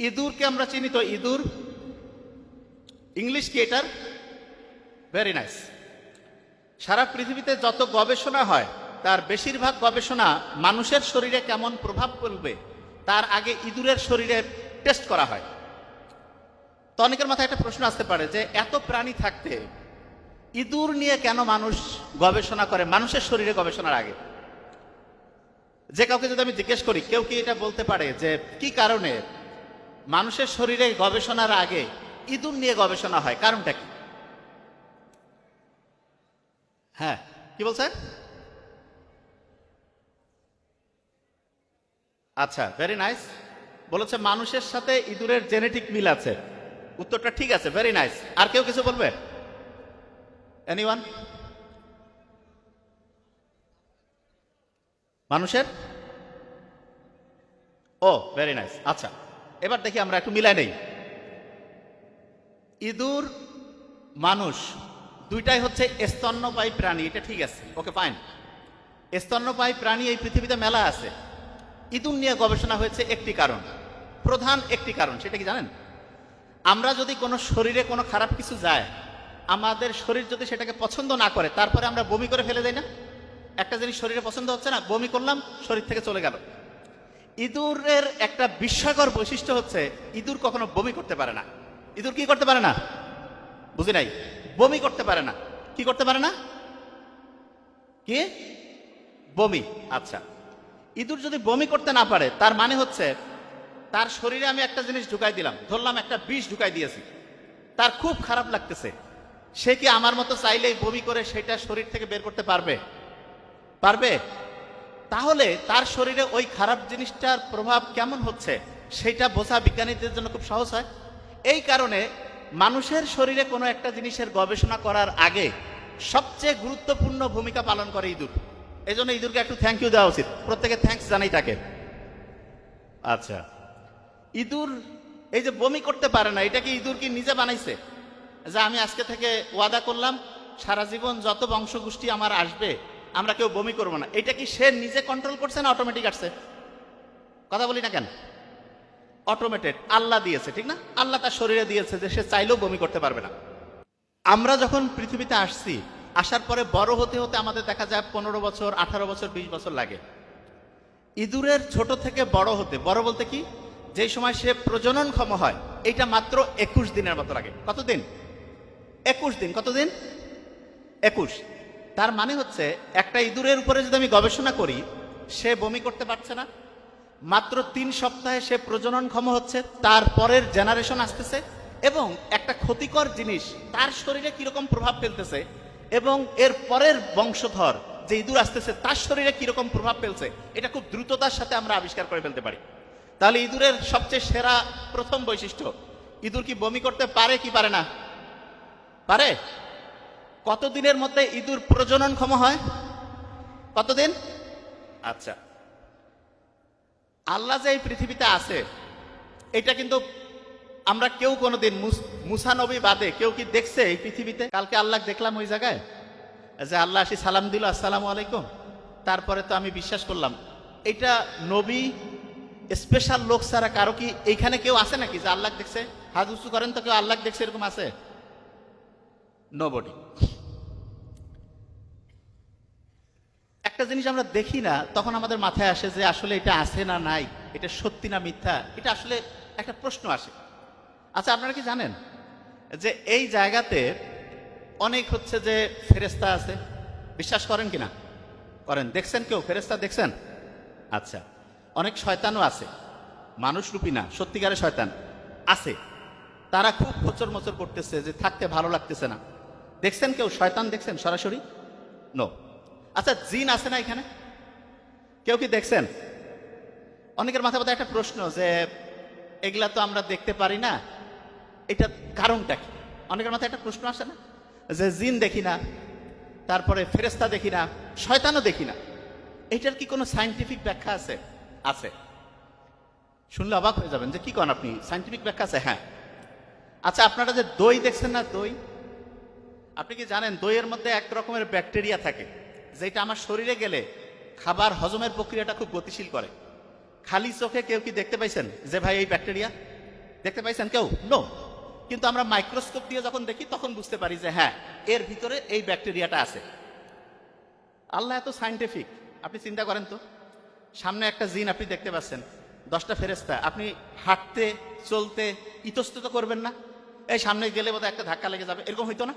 ইঁদুরকে আমরা চিনি তো ইঁদুর? ইংলিশ কি এটার? ভেরি নাইস সারা পৃথিবীতে যত গবেষণা হয়, তার বেশিরভাগ গবেষণা মানুষের শরীরে কেমন প্রভাব ফেলবে, তার আগে ইঁদুরের শরীরে টেস্ট করা হয়। তো অনেকের মাথায় একটা প্রশ্ন আসতে পারে যে, এত প্রাণী থাকতে ইঁদুর নিয়ে কেন মানুষ গবেষণা করে, মানুষের শরীরে গবেষণার আগে? যে কাউকে যদি আমি জিজ্ঞেস করি, কেউ কি এটা বলতে পারে যে, কি কারণে মানুষের শরীরে গবেষণার আগে ইঁদুর নিয়ে গবেষণা হয়। কারণটা কি? হ্যাঁ কি বলছেন? আচ্ছা ভেরি নাইস বলেছে, মানুষের সাথে ইঁদুরের জেনেটিক মিল আছে। উত্তরটা ঠিক আছে ভেরি নাইস আর কেউ কিছু বলবে? এনিওয়ান মানুষের? ও ভেরি নাইস আচ্ছা। এবার দেখি আমরা একটু মিলাই নেই। ইঁদুর, মানুষ, দুইটাই হচ্ছে স্তন্যপায়ী প্রাণী, এটা ঠিক আছে, ওকে ফাইন স্তন্যপায়ী প্রাণী এই পৃথিবীতে মেলা আছে। ইঁদুর নিয়ে গবেষণা হয়েছে একটি কারণ, প্রধান একটি কারণ, সেটা কি জানেন? আমরা যদি কোনো শরীরে কোনো খারাপ কিছু যায়, আমাদের শরীর যদি সেটাকে পছন্দ না করে, তারপরে আমরা বমি করে ফেলে দেই না? একটা জিনিস শরীরে পছন্দ হচ্ছে না, বমি করলাম, শরীর থেকে চলে গেল। ইঁদুরের একটা বিস্ময়কর বৈশিষ্ট্য হচ্ছে, ইঁদুর কখনো বমি করতে পারে না। ইঁদুর কি করতে পারে না? বুঝি নাই? বমি করতে পারে না। কি করতে পারে না? কি? বমি। আচ্ছা। ইঁদুর যদি বমি করতে না পারে, তার মানে হচ্ছে, তার শরীরে আমি একটা জিনিস ঢুকাই দিলাম, ধরলাম একটা বিষ ঢুকাই দিয়েছি। তার খুব খারাপ লাগতেছে। সে কি আমার মতো চাইলেই বমি করে সেটা শরীর থেকে বের করতে পারবে? পারবে? তাহলে তার শরীরে ওই খারাপ জিনিসটার প্রভাব কেমন হচ্ছে সেটা বোঝা বিজ্ঞানীদের জন্য খুব সহজ হয়। এই কারণে মানুষের শরীরে কোনো একটা জিনিসের গবেষণা করার আগে সবচেয়ে গুরুত্বপূর্ণ ভূমিকা পালন করে ইঁদুর। এই জন্য ইঁদুরকে একটু থ্যাংক ইউ দেওয়া উচিত। প্রত্যেকে থ্যাঙ্কস জানাই তাকে। আচ্ছা। ইঁদুর, এই যে বমি করতে পারে না, এটা কি ইঁদুর কি নিজে বানাইছে? যে আমি আজকে থেকে ওয়াদা করলাম, সারা জীবন যত বংশগোষ্ঠী আমার আসবে আমরা কেউ বমি করব না। এটা কি সে নিজে কন্ট্রোল করছে না অটোমেটিক আসছে? কথা বলি না কেন? অটোমেটেড আল্লাহ দিয়েছে, ঠিক না? আল্লাহ তার শরীরে দিয়েছে যে সে চাইলেও বমি করতে পারবে না। আমরা যখন পৃথিবীতে আসছি, আসার পরে বড় হতে হতে আমাদের দেখা যায় পনেরো বছর, আঠারো বছর, বিশ বছর লাগে। ইঁদুরের ছোট থেকে বড় হতে, বড় বলতে কি? যে সময় সে প্রজনন ক্ষম হয় এটা মাত্র একুশ দিনের মতো লাগে। কতদিন? একুশ দিন, কতদিন? একুশ। তার মানে হচ্ছে, একটা ইঁদুরের উপরে যদি আমি গবেষণা করি, সে বমি করতে পারছে না। মাত্র তিন সপ্তাহে সে প্রজনন ক্ষম হচ্ছে, তার পরের জেনারেশন আসতেছে এবং একটা ক্ষতিকর জিনিস, তার শরীরে কীরকম প্রভাব ফেলতেছে এবং এর পরের বংশধর যে ইঁদুর আসতেছে, তার শরীরে কীরকম প্রভাব ফেলছে, এটা খুব দ্রুততার সাথে আমরা আবিষ্কার করে ফেলতে পারি। তাহলে ইঁদুরের সবচেয়ে সেরা প্রথম বৈশিষ্ট্য, ইঁদুর কি বমি করতে পারে কি পারে না? পারে? কতদিনের মধ্যে ইঁদুর প্রজনন ক্ষম হয়? কতদিন? আচ্ছা। আল্লাহ যে এই পৃথিবীতে আছে এটা কিন্তু আমরা কেউ কোনোদিন মুসানবী বাদে কেউ কি দেখছে এই পৃথিবীতে? কালকে আল্লাহ দেখলাম ওই জায়গায় যে আল্লাহ আসি সালাম দিল আসসালামু আলাইকুম। তারপরে তো আমি বিশ্বাস করলাম এটা নবী স্পেশাল লোক ছাড়া কারও কি এইখানে কেউ আছে নাকি যে আল্লাহ দেখছে? হাত উঁচু করেন তো কেউ আল্লাহ দেখছে এরকম আছে? নোবডি একটা জিনিস আমরা দেখি না, তখন আমাদের মাথায় আসে যে আসলে এটা আছে না নাই, এটা সত্যি না মিথ্যা, এটা আসলে একটা প্রশ্ন আসে। আচ্ছা আপনারা কি জানেন যে এই জায়গাতে অনেক হচ্ছে যে ফেরেস্তা আছে? বিশ্বাস করেন কিনা? করেন। দেখছেন কেউ? ফেরেস্তা দেখছেন? আচ্ছা অনেক শয়তানও আছে। মানুষ রূপী না সত্যিকারে শয়তান আছে। তারা খুব খোচর মোচর করতেছে যে থাকতে ভালো লাগতেছে না। দেখছেন কেউ? শয়তান দেখছেন? সরাসরি? নো আচ্ছা জিন আছে না এখানে? কেউ কি দেখছেন? অনেকের মাথায় মাথায় একটা প্রশ্ন যে, এগুলা তো আমরা দেখতে পারি না। এটা কারণটা কি? অনেকের মাথায় একটা প্রশ্ন আসে না? যে, জিন দেখি না, তারপরে ফেরেস্তা দেখি না, শয়তানও দেখি না। এটার কি কোনো সাইন্টিফিক ব্যাখ্যা আছে? আছে। শুনলে অবাক হয়ে যাবেন যে, কি কন আপনি? সাইন্টিফিক ব্যাখ্যা আছে? হ্যাঁ। আচ্ছা আপনারা যে দই দেখছেন না, দই? আপনি কি জানেন দইয়ের মধ্যে এক রকমের ব্যাকটেরিয়া থাকে, যেটা আমার শরীরে গেলে খাবার হজমের প্রক্রিয়াটা খুব গতিশীল করে। খালি চোখে কেউ কি দেখতে পাইছেন যে ভাই এই ব্যাকটেরিয়া? দেখতে পাইছেন কেউ? নো কিন্তু আমরা মাইক্রোস্কোপ দিয়ে যখন দেখি, তখন বুঝতে পারি যে হ্যাঁ এর ভিতরে এই ব্যাকটেরিয়াটা আছে। আল্লাহ এত সাইন্টিফিক আপনি চিন্তা করেন তো? সামনে একটা জিন আপনি দেখতে পাচ্ছেন, দশটা ফেরেস্তা আপনি হাঁটতে, চলতে ইতস্তত করবেন না? এই সামনে গেলে বোধহয় একটা ধাক্কা লেগে যাবে, এরকম হইতো না?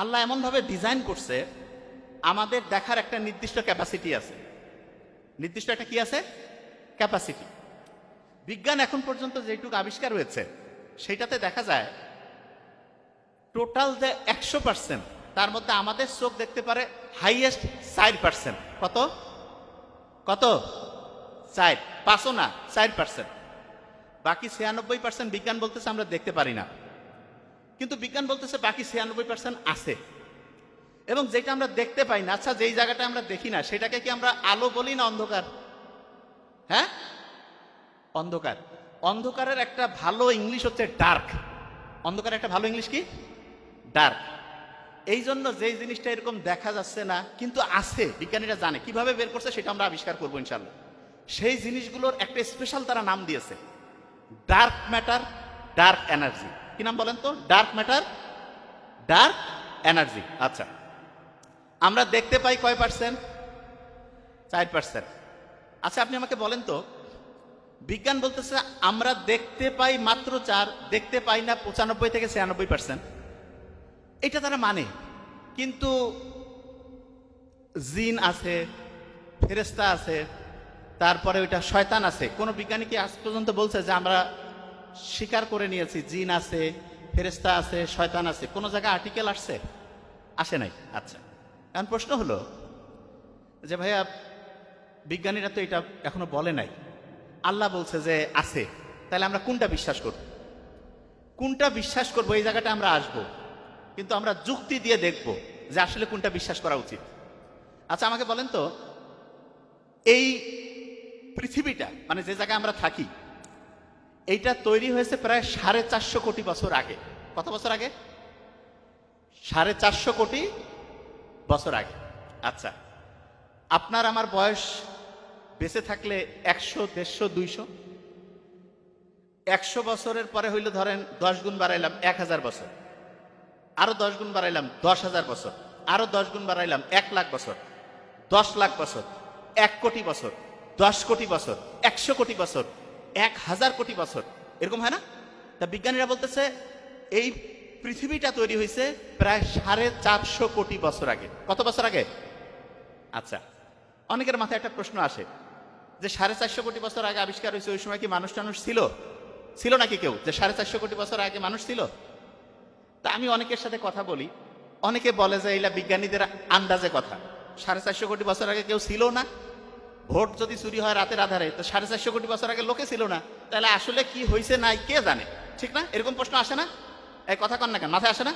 আল্লাহ এমনভাবে ডিজাইন করছে, আমাদের দেখার একটা নির্দিষ্ট ক্যাপাসিটি আছে। নির্দিষ্ট একটা কি আছে? ক্যাপাসিটি বিজ্ঞান এখন পর্যন্ত যেটুকু আবিষ্কার হয়েছে, সেটাতে দেখা যায় টোটাল যে একশো পার্সেন্ট তার মধ্যে আমাদের চোখ দেখতে পারে হাইয়েস্ট চার পার্সেন্ট কত? কত? চার। পাঁচও না, চার পার্সেন্ট বাকি ছিয়ানব্বই পার্সেন্ট বিজ্ঞান বলতেছে, আমরা দেখতে পারি না। কিন্তু বিজ্ঞান বলতেছে বাকি ছিয়ানব্বই পার্সেন্ট আছে। এবং যেটা আমরা দেখতে পাই না আচ্ছা যেই জায়গাটা আমরা দেখি না, সেটাকে কি আমরা আলো বলি না অন্ধকার? হ্যাঁ? অন্ধকার। অন্ধকারের একটা ভালো ইংলিশ হচ্ছে ডার্ক। অন্ধকারের একটা ভালো ইংলিশ কি? ডার্ক। এই জন্য যেই জিনিসটা এরকম দেখা যাচ্ছে না, কিন্তু আছে, বিজ্ঞানীরা জানে। কীভাবে বের করছে সেটা আমরা আবিষ্কার করব ইনশাল্লাহ সেই জিনিসগুলোর একটা স্পেশাল তারা নাম দিয়েছে। Dark matter, dark energy. কি নাম বলেন তো? ডার্ক ম্যাটার ডার্ক এনার্জি আচ্ছা। আমরা দেখতে পাই কয় পার্সেন্ট চার পার্সেন্ট আচ্ছা আপনি আমাকে বলেন তো, বিজ্ঞান বলতেছে আমরা দেখতে পাই মাত্র চার, দেখতে পাই না পঁচানব্বই থেকে ছিয়ানব্বই পার্সেন্ট এটা তারা মানে। কিন্তু জিন আছে ফেরেস্তা আছে, তারপরে ওইটা শয়তান আছে। কোনো বিজ্ঞানী কি আজ পর্যন্ত বলছে যে আমরা স্বীকার করে নিয়েছি, জিন আছে ফেরেস্তা আছে, শয়তান আছে। কোনো জায়গায় আর্টিকেল আসছে? আসে নাই? আচ্ছা। এখন প্রশ্ন হলো যে ভাইয়া, বিজ্ঞানীরা তো এটা এখনও বলে নাই। আল্লাহ বলছে যে আছে। তাহলে আমরা কোনটা বিশ্বাস করব? কোনটা বিশ্বাস করব? এই জায়গাটা আমরা আসব। কিন্তু আমরা যুক্তি দিয়ে দেখব যে আসলে কোনটা বিশ্বাস করা উচিত। আচ্ছা আমাকে বলেন তো, এই পৃথিবীটা মানে যে জায়গায় আমরা থাকি এইটা তৈরি হয়েছে প্রায় সাড়ে চারশো কোটি বছর আগে। কত বছর আগে? সাড়ে চারশো কোটি বছর আগে। আচ্ছা আপনার আমার বয়স বেঁচে থাকলে একশো, দেড়শো, দুইশো? একশো বছরের পরে হইলে ধরেন দশ গুণ বাড়াইলাম এক হাজার বছর। আরও দশ গুণ বাড়াইলাম দশ হাজার বছর। আরও দশ গুণ বাড়াইলাম এক লাখ বছর। দশ লাখ বছর। এক কোটি বছর। দশ কোটি বছর। একশো কোটি বছর। এক হাজার কোটি বছর। এরকম হয় না? তা বিজ্ঞানীরা বলতেছে, এই পৃথিবীটা তৈরি হয়েছে প্রায় সাড়ে চারশো কোটি বছর আগে। কত বছর আগে? আচ্ছা অনেকের মাথায় একটা প্রশ্ন আসে যে সাড়ে চারশো কোটি বছর আগে আবিষ্কার হয়েছে, ওই সময় কি মানুষ টানুষ ছিল? ছিল নাকি কেউ? যে সাড়ে চারশো কোটি বছর আগে মানুষ ছিল? তা আমি অনেকের সাথে কথা বলি। অনেকে বলে যে এইলা বিজ্ঞানীদের আন্দাজে কথা। সাড়ে চারশো কোটি বছর আগে কেউ ছিল না? ভোট যদি চুরি হয় রাতের আধারে, তো সাড়ে চারশো কোটি বছর আগে লোকে ছিল না। তাহলে আসলে কি হয়েছে নাই, কে জানে? ঠিক না? এরকম প্রশ্ন আসে না? এই কথা কন না কেন? মাথায় আসে না?